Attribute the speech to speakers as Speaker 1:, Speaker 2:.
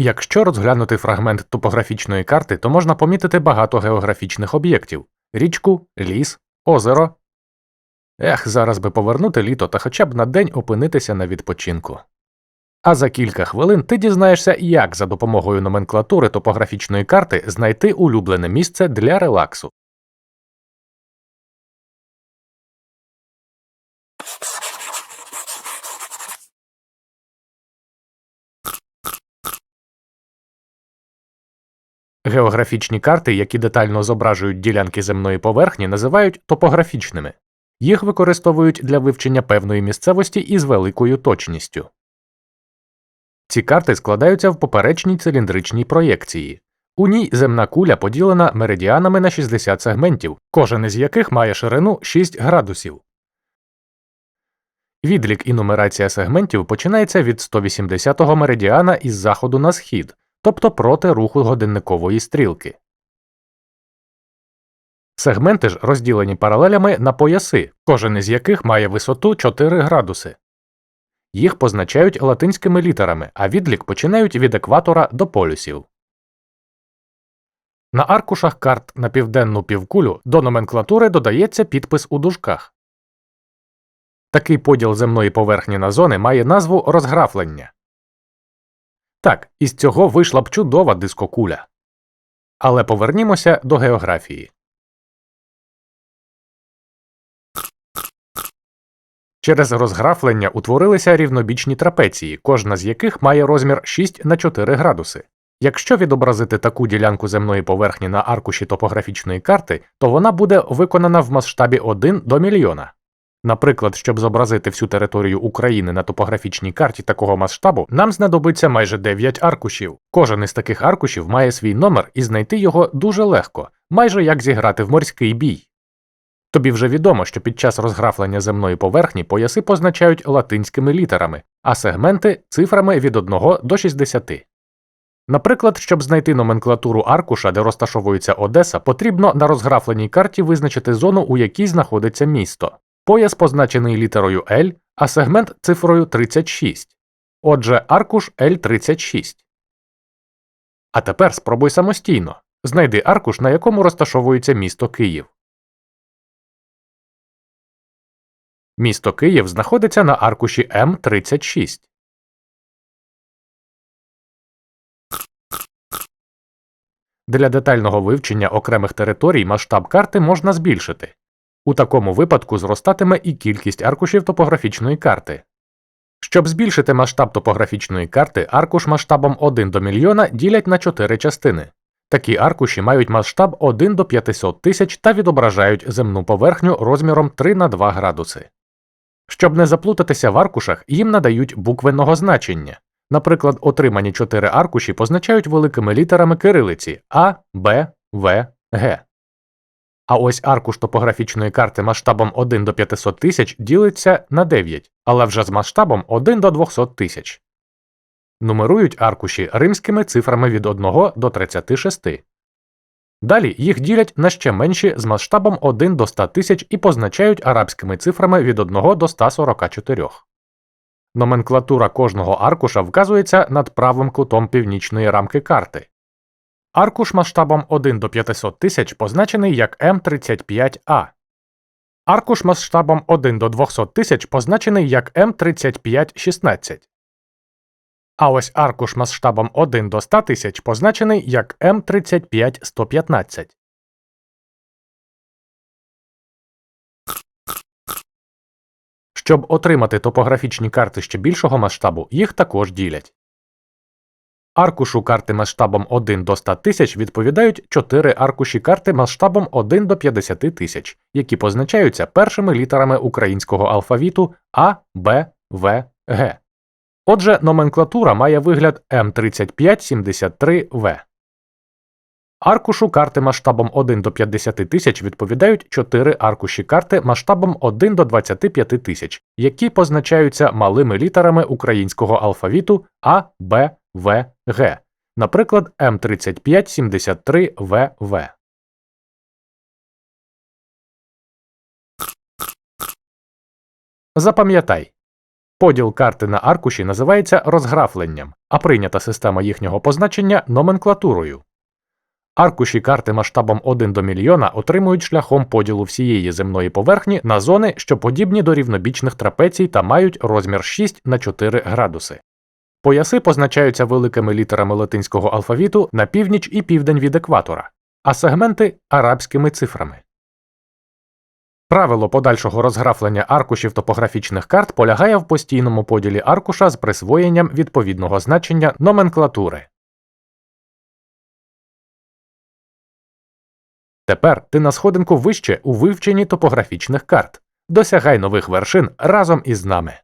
Speaker 1: Якщо розглянути фрагмент топографічної карти, то можна помітити багато географічних об'єктів річку, ліс, озеро. Ех, зараз би повернути літо та хоча б на день опинитися на відпочинку. А за кілька хвилин ти дізнаєшся, як за допомогою номенклатури топографічної карти знайти улюблене місце для релаксу. Географічні карти, які детально зображують ділянки земної поверхні, називають топографічними. Їх використовують для вивчення певної місцевості із великою точністю. Ці карти складаються в поперечній циліндричній проєкції. У ній земна куля поділена меридіанами на 60 сегментів, кожен із яких має ширину 6 градусів. Відлік і нумерація сегментів починається від 180-го меридіана із заходу на схід, тобто проти руху годинникової стрілки. Сегменти ж розділені паралелями на пояси, кожен із яких має висоту 4 градуси. Їх позначають латинськими літерами, а відлік починають від екватора до полюсів. На аркушах карт на південну півкулю до номенклатури додається підпис у дужках. Такий поділ земної поверхні на зони має назву розграфлення. Так, із цього вийшла б чудова дискокуля. Але повернімося до географії. Через розграфлення утворилися рівнобічні трапеції, кожна з яких має розмір 6 на 4 градуси. Якщо відобразити таку ділянку земної поверхні на аркуші топографічної карти, то вона буде виконана в масштабі 1 до мільйона. Наприклад, щоб зобразити всю територію України на топографічній карті такого масштабу, нам знадобиться майже 9 аркушів. Кожен із таких аркушів має свій номер і знайти його дуже легко, майже як зіграти в морський бій. Тобі вже відомо, що під час розграфлення земної поверхні пояси позначають латинськими літерами, а сегменти цифрами від 1 до 60. Наприклад, щоб знайти номенклатуру аркуша, де розташовується Одеса, потрібно на розграфленій карті визначити зону, у якій знаходиться місто. Пояс позначений літерою L, а сегмент цифрою 36. Отже, аркуш L36. А тепер спробуй самостійно. Знайди аркуш, на якому розташовується місто Київ. Місто Київ знаходиться на аркуші М36. Для детального вивчення окремих територій масштаб карти можна збільшити. У такому випадку зростатиме і кількість аркушів топографічної карти. Щоб збільшити масштаб топографічної карти, аркуш масштабом 1 до мільйона ділять на 4 частини. Такі аркуші мають масштаб 1 до 500 тисяч та відображають земну поверхню розміром 3 на 2 градуси. Щоб не заплутатися в аркушах, їм надають буквенного значення. Наприклад, отримані 4 аркуші позначають великими літерами кирилиці А, Б, В, Г. А ось аркуш топографічної карти масштабом 1 до 500 тисяч ділиться на 9, але вже з масштабом 1 до 200 тисяч. Нумерують аркуші римськими цифрами від 1 до 36. Далі їх ділять на ще менші з масштабом 1 до 100 тисяч і позначають арабськими цифрами від 1 до 144. Номенклатура кожного аркуша вказується над правим кутом північної рамки карти. Аркуш масштабом 1 до 500 тисяч позначений як М35А. Аркуш масштабом 1 до 200 тисяч позначений як М3516. А ось аркуш масштабом 1 до 100 тисяч позначений як М35115. Щоб отримати топографічні карти ще більшого масштабу, їх також ділять. Аркушу карти масштабом 1 до 100 тисяч відповідають 4 аркуші карти масштабом 1 до 50 тисяч, які позначаються першими літерами українського алфавіту А, Б, В, Г. Отже, номенклатура має вигляд М3573В. Аркушу карти масштабом 1 до 50 тисяч відповідають 4 аркуші карти масштабом 1 до 25 тисяч, які позначаються малими літерами українського алфавіту А, Б, В, Г, наприклад, М3573ВВ. Запам'ятай Поділ карти на аркуші називається розграфленням, а прийнята система їхнього позначення номенклатурою. Аркуші карти масштабом 1 до мільйона отримують шляхом поділу всієї земної поверхні на зони, що подібні до рівнобічних трапецій та мають розмір 6 на 4 градуси. Пояси позначаються великими літерами латинського алфавіту на північ і південь від екватора, а сегменти арабськими цифрами. Правило подальшого розграфлення аркушів топографічних карт полягає в постійному поділі аркуша з присвоєнням відповідного значення номенклатури. Тепер ти на сходинку вище у вивченні топографічних карт. Досягай нових вершин разом із нами.